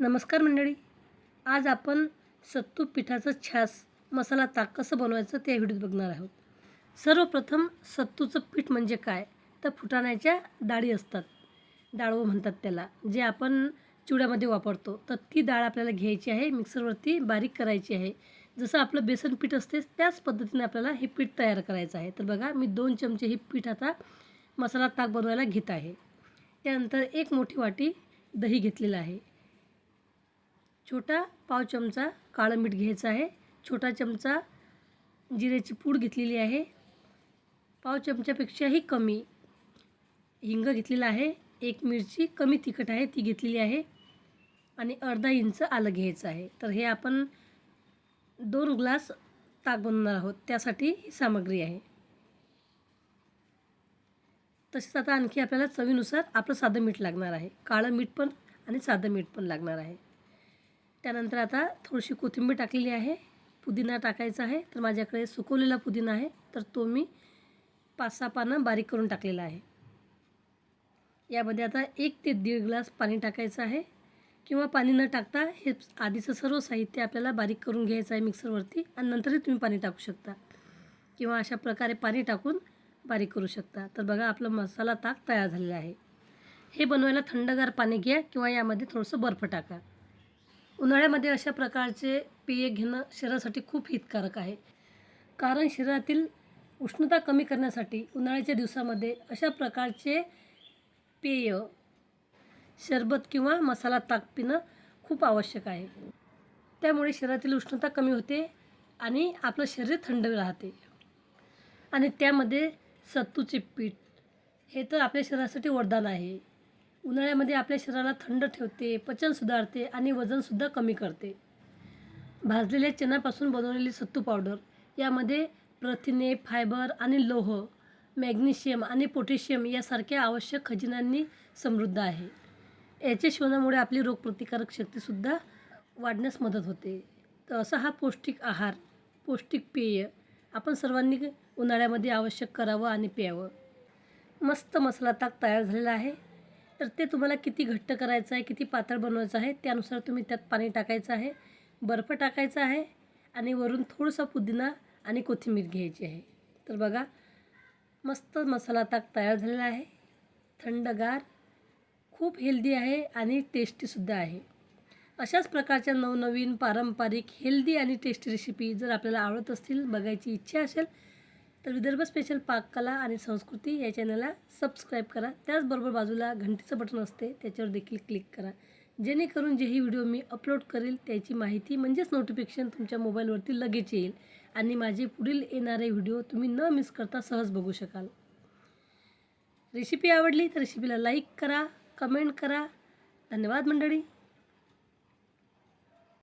नमस्कार मंडळी. आज आपण सत्तू पिठाचं छास मसाला ताक कसं बनवायचं ते व्हिडिओत बघणार आहोत. सर्वप्रथम सत्तूचं पीठ म्हणजे काय? तर फुटाण्याच्या डाळी असतात. डाळवं म्हणतात त्याला. जे आपण चिवड्यामध्ये वापरतो. तर ती डाळ आपल्याला घ्यायची आहे मिक्सरवरती बारीक करायची आहे. जसं आपलं बेसन पीठ असते त्याच पद्धतीने आपल्याला हे पीठ तयार करायचं आहे. तर बघा मी दोन चमचे हे पीठ आता मसाला ताक बनवायला घेत आहे. त्यानंतर एक मोठी वाटी दही घेतलेलं आहे. छोटा पाव चमचा काळं मीठ घ्यायचं आहे. छोटा चमचा जिऱ्याची पूड घेतलेली आहे. पाव चमच्यापेक्षाही कमी हिंग घेतलेला आहे. एक मिरची कमी तिखट आहे ती घेतलेली आहे. आणि अर्धा इंच आलं घ्यायचं आहे. तर हे आपण दोन ग्लास ताक बनवणार आहोत. त्यासाठी ही सामग्री आहे. तसेच आता आणखी आपल्याला चवीनुसार आपलं साधं मीठ लागणार आहे. काळं मीठ पण आणि साधं मीठ पण लागणार आहे. त्यानंतर आता थोडीशी कोथिंबीर टाकलेली आहे. पुदिना टाकायचा आहे. तर माझ्याकडे सुकवलेला पुदिना आहे. तर तो मी पाच सहा पानं बारीक करून टाकलेला आहे. यामध्ये आता एक ते दीड ग्लास पाणी टाकायचं आहे. किंवा पाणी न टाकता हे आधीचं सर्व साहित्य आपल्याला बारीक करून घ्यायचं आहे मिक्सरवरती आणि नंतरही तुम्ही पाणी टाकू शकता. किंवा अशा प्रकारे पाणी टाकून बारीक करू शकता. तर बघा आपलं मसाला ताक तयार झालेला आहे. हे बनवायला थंडगार पाणी घ्या किंवा यामध्ये थोडंसं बर्फ टाका. उन्हाळ्यामध्ये अशा प्रकारचे पेय घेणं शरीरासाठी खूप हितकारक आहे. कारण शरीरातील उष्णता कमी करण्यासाठी उन्हाळ्याच्या दिवसामध्ये अशा प्रकारचे पेय शरबत किंवा मसाला ताक पिणं खूप आवश्यक आहे. त्यामुळे शरीरातील उष्णता कमी होते आणि आपलं शरीर थंड राहते. आणि त्यामध्ये सत्तूचे पीठ हे तर आपल्या शरीरासाठी वरदान आहे. उन्हाळ्यामध्ये आपल्या शरीराला थंड ठेवते पचन सुधारते आणि वजनसुद्धा कमी करते. भाजलेल्या चण्यापासून बनवलेली सत्तू पावडर यामध्ये प्रथिने फायबर आणि लोह मॅग्नेशियम आणि पोटॅशियम यासारख्या आवश्यक खजिन्यांनी समृद्ध आहे. याच्या सेवनामुळे आपली रोगप्रतिकारक शक्तीसुद्धा वाढण्यास मदत होते. तर असा हा पौष्टिक आहार पौष्टिक पेय आपण सर्वांनी उन्हाळ्यामध्ये आवश्यक करावं आणि प्यावं. मस्त मसाला ताक तयार झालेला आहे. तर ते तुम्हाला किती घट्ट करायचं आहे किती पातळ बनवायचं आहे त्यानुसार तुम्ही त्यात पाणी टाकायचं आहे बर्फ टाकायचा आहे आणि वरून थोडंसं पुदिना आणि कोथिंबीर घ्यायची आहे. तर बघा मस्त मसाला ताक तयार झालेला आहे. थंडगार खूप हेल्दी आहे आणि टेस्टीसुद्धा आहे. अशाच प्रकारच्या नवनवीन पारंपरिक हेल्दी आणि टेस्टी रेसिपी जर आपल्याला आवडत असतील बघायची इच्छा असेल तर विदर्भ स्पेशल पाककला आणि संस्कृती या चॅनलला सबस्क्राईब करा. त्याचबरोबर बाजूला घंटीचं बटन असते त्याच्यावर देखील क्लिक करा. जेणेकरून जेही व्हिडिओ मी अपलोड करेल त्याची माहिती म्हणजेच नोटिफिकेशन तुमच्या मोबाईलवरती लगेच येईल. आणि माझे पुढील येणारे व्हिडिओ तुम्ही न मिस करता सहज बघू शकाल. रेसिपी आवडली तर रेसिपीला लाईक करा कमेंट करा. धन्यवाद मंडळी.